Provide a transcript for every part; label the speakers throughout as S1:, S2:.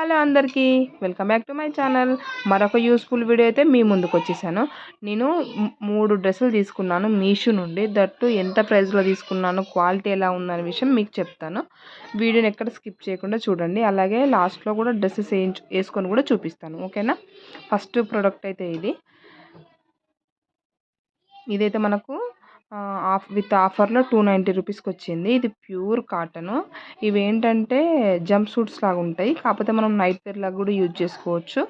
S1: Hello అందరికీ welcome back to my channel. మరొక useful video అయితే మీ ముందుకు వచ్చేసాను. నేను మూడు డ్రెస్సులు తీసుకున్నాను మీషో నుండి. దట్టు ఎంత ప్రైస్లో తీసుకున్నాను క్వాలిటీ ఎలా ఉందనే విషయం మీకు చెప్తాను. వీడియోని ఎక్కడ స్కిప్ చేయకుండా చూడండి. అలాగే లాస్ట్లో కూడా డ్రెస్సెస్ వేయించు వేసుకొని కూడా చూపిస్తాను. ఓకేనా? ఫస్ట్ ప్రోడక్ట్ అయితే ఇది. ఇదైతే మనకు ఆఫ్ విత్ ఆఫర్లో టూ నైంటీ రూపీస్కి వచ్చింది. ఇది ప్యూర్ కాటన్. ఇవి ఏంటంటే జంప్ సూట్స్ లాగా ఉంటాయి. కాకపోతే మనం నైట్ వేర్ లాగా కూడా యూజ్ చేసుకోవచ్చు.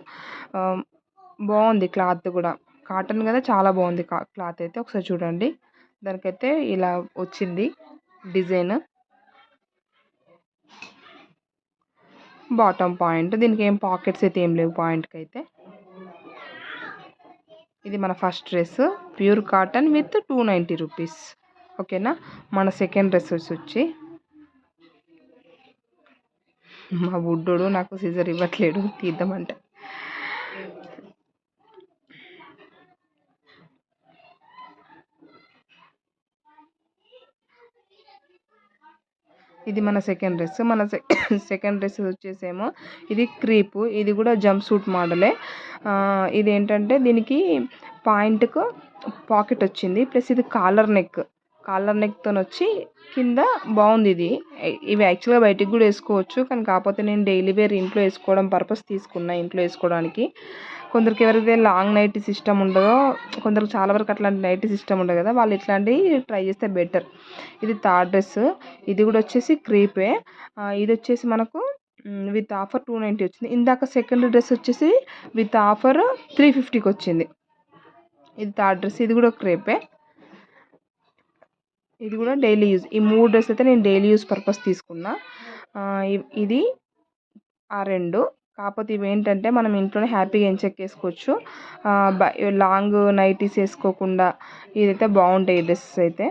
S1: బాగుంది క్లాత్ కూడా. కాటన్ కదా చాలా బాగుంది క్లాత్ అయితే. ఒకసారి చూడండి. దానికైతే ఇలా వచ్చింది డిజైన్. Bottom point. దీనికి ఏం పాకెట్స్ అయితే ఏం లేవు పాయింట్కి అయితే ఇది మన first dress. Pure cotton with two ninety rupees. ఓకేనా? మన సెకండ్ డ్రెస్ వచ్చి. మా బుడ్డోడు నాకు సీజర్ ఇవ్వట్లేడు. తీద్దామంటే. ఇది మన సెకండ్ డ్రెస్ మన సెకండ్ డ్రెస్ వచ్చేసేమో ఇది క్రీపు ఇది కూడా జంప్ సూట్ మోడలే ఇది ఏంటంటే దీనికి పాయింట్కు పాకెట్ వచ్చింది. ప్లస్ ఇది కాలర్ నెక్ కాలర్ నెక్తో వచ్చి కింద బాగుంది ఇది. ఇవి యాక్చువల్గా బయటికి కూడా వేసుకోవచ్చు. కానీ కాకపోతే నేను డైలీ వేర్ ఇంట్లో వేసుకోవడం పర్పస్ తీసుకున్నా ఇంట్లో వేసుకోవడానికి. కొందరికి ఎవరైతే లాంగ్ నైట్ సిస్టమ్ ఉండదో కొందరికి చాలా వరకు అట్లాంటి నైట్ సిస్టమ్ ఉండదు కదా. వాళ్ళు ఇట్లాంటివి ట్రై చేస్తే బెటర్ ఇది థర్డ్ డ్రెస్. ఇది కూడా వచ్చేసి క్రీపే ఇది వచ్చేసి మనకు విత్ ఆఫర్ టూ నైంటీ వచ్చింది. ఇందాక సెకండ్ డ్రెస్ వచ్చేసి విత్ ఆఫర్ త్రీ ఫిఫ్టీకి వచ్చింది. ఇది థర్డ్ డ్రెస్. ఇది కూడా క్రేపే ఇది కూడా డైలీ యూజ్. ఈ మూడు డ్రెస్ అయితే నేను డైలీ యూజ్ పర్పస్ తీసుకున్నా. ఇది ఆ రెండు. కాకపోతే ఇవి ఏంటంటే మనం ఇంట్లోనే హ్యాపీగా ఎంచెక్ వేసుకోవచ్చు లాంగ్ నైటీస్ వేసుకోకుండా ఇదైతే బాగుంటాయి డ్రెస్సెస్ అయితే.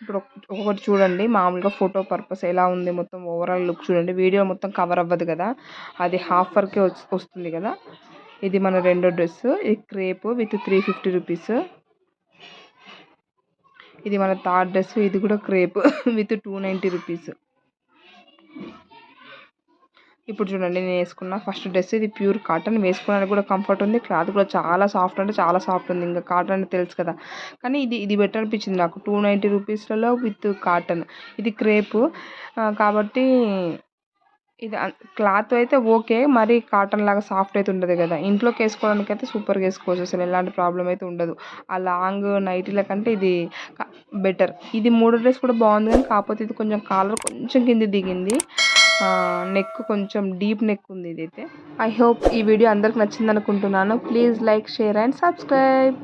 S1: ఇప్పుడు ఒకటి చూడండి. మామూలుగా ఫోటో పర్పస్ ఎలా ఉంది మొత్తం ఓవరాల్ లుక్ చూడండి. వీడియో మొత్తం కవర్ అవ్వదు కదా. అది హాఫ్ వస్తుంది కదా. ఇది మన రెండో డ్రెస్ ఇది crepe with three fifty rupees. ఇది మన థర్డ్ డ్రెస్ ఇది కూడా crepe with two ninety rupees. ఇప్పుడు చూడండి నేను వేసుకున్న ఫస్ట్ డ్రెస్ ఇది ప్యూర్ కాటన్. వేసుకోవడానికి కూడా కంఫర్ట్ ఉంది. క్లాత్ కూడా చాలా సాఫ్ట్ అంటే చాలా సాఫ్ట్ ఉంది. ఇంకా కాటన్ అంటే తెలుసు కదా. కానీ ఇది ఇది బెటర్ అనిపించింది నాకు. టూ నైంటీ రూపీస్లలో విత్ కాటన్. ఇది క్రేప్. కాబట్టి ఇది క్లాత్ అయితే ఓకే మరి కాటన్ లాగా సాఫ్ట్ అయితే ఉండదు కదా. ఇంట్లోకి వేసుకోవడానికి అయితే సూపర్గా వేసుకోవచ్చు అసలు ఎలాంటి ప్రాబ్లం అయితే ఉండదు. ఆ లాంగ్ నైటీల కంటే ఇది బెటర్. ఇది మూడో డ్రెస్ కూడా బాగుంది కానీ కాకపోతే ఇది కొంచెం కాలర్ కొంచెం కింద దిగింది. నెక్ కొంచెం డీప్ నెక్ ఉంది ఇదైతే. ఐ హోప్ ఈ వీడియో అందరికి నచ్చింది అనుకుంటున్నాను please like share and subscribe.